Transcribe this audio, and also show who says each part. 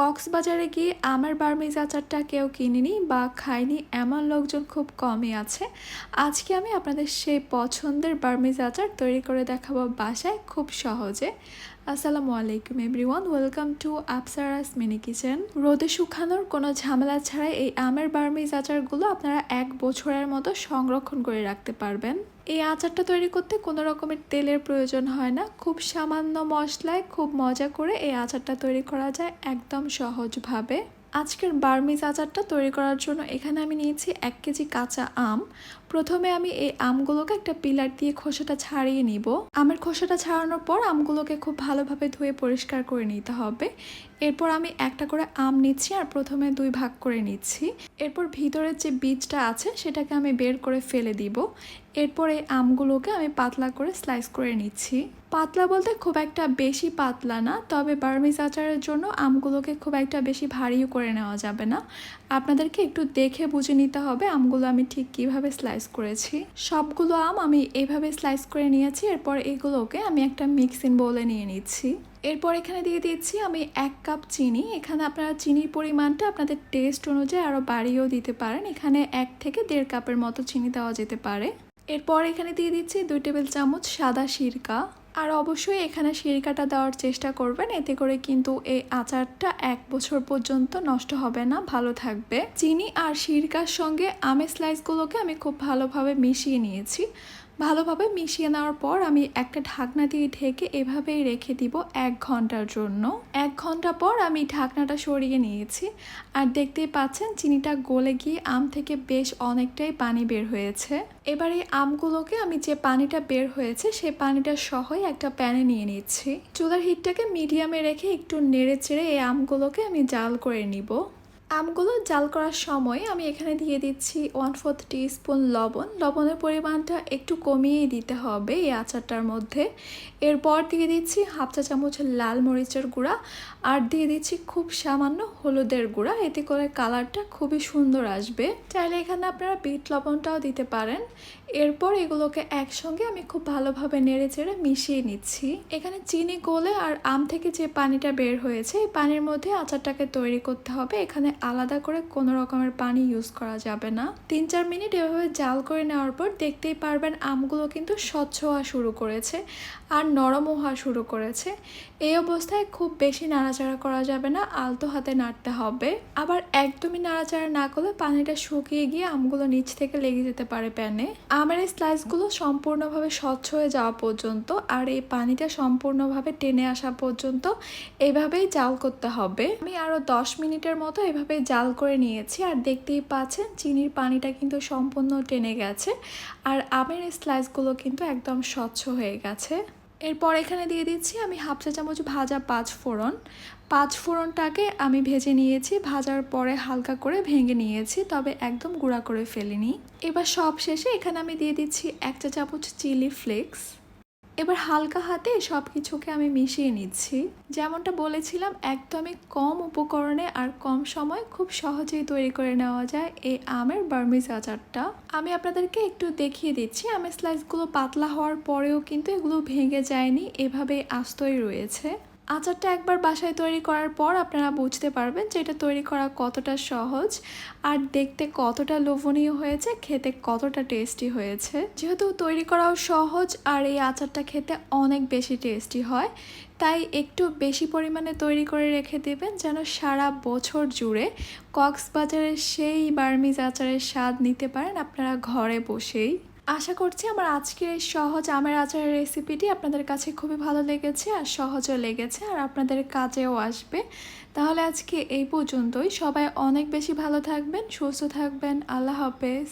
Speaker 1: কক্সবাজারে গিয়ে আমার বার্মিজ আচারটা কেউ কিনেনি বা খায়নি এমন লোকজন খুব কমই আছে। আজকে আমি আপনাদের সেই পছন্দের বার্মিজ আচার তৈরি করে দেখাবো বাসায় খুব সহজে। আসসালামু আলাইকুম everyone, welcome to Apsaras mini kitchen. রোদে শুকানোর কোনো ঝামেলা ছাড়াই এই আমের বার্মিজ আচারগুলো আপনারা এক বছরের মতো সংরক্ষণ করে রাখতে পারবেন। এই আচারটা তৈরি করতে কোনো রকমের তেলের প্রয়োজন হয় না। খুব সামান্য মশলায় খুব মজা করে এই আচারটা তৈরি করা যায় একদম সহজভাবে। আজকের বার্মিজ আচারটা তৈরি করার জন্য এখানে আমি নিয়েছি এক কেজি কাঁচা আম। প্রথমে আমি এই আমগুলোকে একটা পিলার দিয়ে খোসাটা ছাড়িয়ে নিব। আমের খোসাটা ছাড়ানোর পর আমগুলোকে খুব ভালোভাবে ধুয়ে পরিষ্কার করে নিতে হবে। এরপর আমি একটা করে আম নিচ্ছি আর প্রথমে দুই ভাগ করে নিচ্ছি। এরপর ভিতরের যে বীজটা আছে সেটাকে আমি বের করে ফেলে দিব। এরপর এই আমগুলোকে আমি পাতলা করে স্লাইস করে নিচ্ছি। পাতলা বলতে খুব একটা বেশি পাতলা না, তবে বার্মিজ আচারের জন্য আমগুলোকে খুব একটা বেশি ভারীও করে নেওয়া যাবে না। আপনাদেরকে একটু দেখে বুঝে নিতে হবে আমগুলো আমি ঠিক কীভাবে স্লাইস করেছি। সবগুলো আম আমি এইভাবে স্লাইস করে নিয়েছি, এরপর এগুলোকে আমি একটা মিক্সিং বলে নিয়ে নিচ্ছি। এরপর এখানে দিয়ে দিচ্ছি আমি এক কাপ চিনি। এখানে আপনারা চিনির পরিমাণটা আপনাদের টেস্ট অনুযায়ী আরও বাড়িয়েও দিতে পারেন। এখানে এক থেকে দেড় কাপের মতো চিনি দেওয়া যেতে পারে। এরপর এখানে দিয়ে দিচ্ছি দুই টেবিল চামচ সাদা সিরকা। আর অবশ্যই এখানে সিরকাটা দেওয়ার চেষ্টা করবেন। এতে করে কিন্তু এই আচারটা এক বছর পর্যন্ত নষ্ট হবে না, ভালো থাকবে। চিনি আর সিরকার সঙ্গে আমের স্লাইসগুলোকে আমি খুব ভালোভাবে মিশিয়ে নিয়েছি। ভালোভাবে মিশিয়ে নেওয়ার পর আমি একটা ঢাকনা দিয়ে ঢেকে এভাবেই রেখে দিব এক ঘণ্টার জন্য। এক ঘণ্টা পর আমি ঢাকনাটা সরিয়ে নিয়েছি। আর দেখতেই পাচ্ছেন, চিনিটা গলে গিয়ে আম থেকে বেশ অনেকটাই পানি বের হয়েছে। এবার এই আমগুলোকে আমি যে পানিটা বের হয়েছে সেই পানিটা সহই একটা প্যানে নিয়ে নিচ্ছি। চুলার হিটটাকে মিডিয়ামে রেখে একটু নেড়ে চেড়ে এই আমগুলোকে আমি জাল করে নিব। আমগুলো জাল করার সময় আমি এখানে দিয়ে দিচ্ছি ওয়ান ফোর্থ স্পুন লবণ। লবণের পরিমাণটা একটু কমিয়েই দিতে হবে এই আচারটার মধ্যে। এরপর দিয়ে দিচ্ছি হাফ চা চামচ লাল মরিচের গুঁড়া আর দিয়ে দিচ্ছি খুব সামান্য হলুদের গুঁড়া। এতে করে কালারটা খুবই সুন্দর আসবে। চাইলে এখানে আপনারা বিট লবণটাও দিতে পারেন। এরপর এগুলোকে একসঙ্গে আমি খুব ভালোভাবে নেড়ে চেড়ে মিশিয়ে নিচ্ছি। এখানে চিনি গলে আর আম থেকে যে পানিটা বের হয়েছে, এই পানির মধ্যে আচারটাকে তৈরি করতে হবে। এখানে আলাদা করে কোনো রকমের পানি ইউজ করা যাবে না। তিন চার মিনিট এভাবে জাল করে নেওয়ার পর দেখতেই পারবেন আমগুলো কিন্তু স্বচ্ছ হওয়া শুরু করেছে। আর নরমও হওয়া শুরু করেছে। এই অবস্থায় খুব বেশি নাড়াচাড়া করা যাবে না, আলতো হাতে নাড়তে হবে। আবার একদমই নাড়াচাড়া না করলে পানিটা শুকিয়ে গিয়ে আমগুলো নিচ থেকে লেগে যেতে পারে প্যানে। আমের এই স্লাইসগুলো সম্পূর্ণভাবে স্বচ্ছ হয়ে যাওয়া পর্যন্ত আর এই পানিটা সম্পূর্ণভাবে টেনে আসা পর্যন্ত এইভাবেই জাল করতে হবে। আমি আরও দশ মিনিটের মতো এভাবে জাল করে নিয়েছি আর দেখতেই পাচ্ছেন চিনির পানিটা কিন্তু সম্পূর্ণ টেনে গেছে। আর আমের স্লাইসগুলো কিন্তু একদম স্বচ্ছ হয়ে গেছে। এরপর এখানে দিয়ে দিচ্ছি আমি হাফ চা চামচ ভাজা পাঁচ ফোড়ন। পাঁচ ফোড়নটাকে আমি ভেজে নিয়েছি, ভাজার পরে হালকা করে ভেঙে নিয়েছি, তবে একদম গুঁড়া করে ফেলিনি। এবার সব শেষে এখানে আমি দিয়ে দিচ্ছি এক চা চামচ চিলি ফ্লেক্স। এবার হালকা হাতে সব কিছুকে আমি মিশিয়ে নিচ্ছি। যেমনটা বলেছিলাম, একদমই কম উপকরণে আর কম সময় খুব সহজেই তৈরি করে নেওয়া যায় এই আমের বার্মিজ আচারটা। আমি আপনাদেরকে একটু দেখিয়ে দিচ্ছি, আমের স্লাইসগুলো পাতলা হওয়ার পরেও কিন্তু এগুলো ভেঙে যায়নি এভাবে আস্তই রয়েছে। আচারটা একবার বাসায় তৈরি করার পর আপনারা বুঝতে পারবেন যে এটা তৈরি করা কতটা সহজ আর দেখতে কতটা লোভনীয় হয়েছে, খেতে কতটা টেস্টি হয়েছে। যেহেতু তৈরি করাও সহজ আর এই আচারটা খেতে অনেক বেশি টেস্টি হয়, তাই একটু বেশি পরিমাণে তৈরি করে রেখে দেবেন যেন সারা বছর জুড়ে কক্সবাজারের সেই বার্মিজ আচারের স্বাদ নিতে পারেন আপনারা ঘরে বসেই। আশা করছি আমার আজকের এই সহজ আমের আচারের রেসিপিটি আপনাদের কাছে খুবই ভালো লেগেছে আর সহজও লেগেছে আর আপনাদের কাজেও আসবে। তাহলে আজকে এই পর্যন্তই। সবাই অনেক বেশি ভালো থাকবেন, সুস্থ থাকবেন। আল্লাহ হাফেজ।